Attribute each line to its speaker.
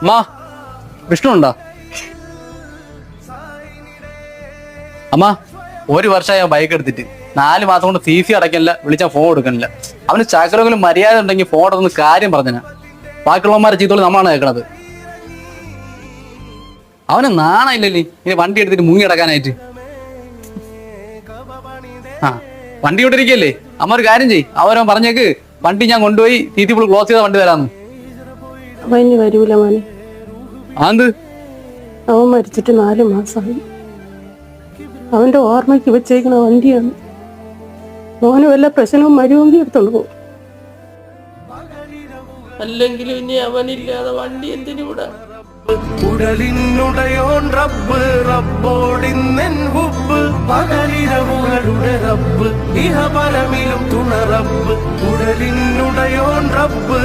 Speaker 1: അമ്മ വിഷ്ണു ഉണ്ടോ അമ്മ ഒരു വർഷമായി ബൈക്ക് എടുത്തിട്ട്. നാല് മാസം കൊണ്ട് സി സി അടയ്ക്കണില്ല വിളിച്ചാൽ ഫോൺ എടുക്കണില്ല അവന് ചാക്കരെങ്കിലും മര്യാദ ഉണ്ടെങ്കിൽ ഫോൺ എടുത്തൊന്ന് കാര്യം പറഞ്ഞാ ബാക്കിയുള്ളവന്മാരെ ചെയ്തോളി നമ്മളാണ് കേൾക്കണത്. അവന് നാണയില്ലല്ലേ? ഇനി വണ്ടി എടുത്തിട്ട് മുങ്ങി അടക്കാനായിട്ട് ആ വണ്ടി കൊണ്ടിരിക്കല്ലേ അമ്മ ഒരു കാര്യം ചെയ് അവരവൻ പറഞ്ഞേക്ക് വണ്ടി ഞാൻ കൊണ്ടുപോയി തീറ്റി ഫുൾ ക്ലോസ് ചെയ്ത വണ്ടി തരാന്ന്.
Speaker 2: അവൻ ഇനി വരൂല മോനെ.
Speaker 1: ആന്ത്?
Speaker 2: അവൻ മരിച്ചിട്ട് നാല് മാസമായി അവന്റെ ഓർമ്മയ്ക്ക് വെച്ചേക്കുന്ന വണ്ടിയാണ്. മോന് വല്ല പ്രശ്നവും മരുവെങ്കിൽ എടുത്തോണ്ട് പോകും അല്ലെങ്കിൽ ഇനി അവനില്ലാതെ വണ്ടി എന്തിനൂടാ
Speaker 3: ഉടലിനുടയോൻ റബ്ബ് റബ്ബോടിന്നെൻ ഹുബ് പകലിരവുകളുടെ റബ്ബ് ഇഹപരമിലും തുണ റബ്ബ്. ഉടലിനുടയോൻ റബ്ബ്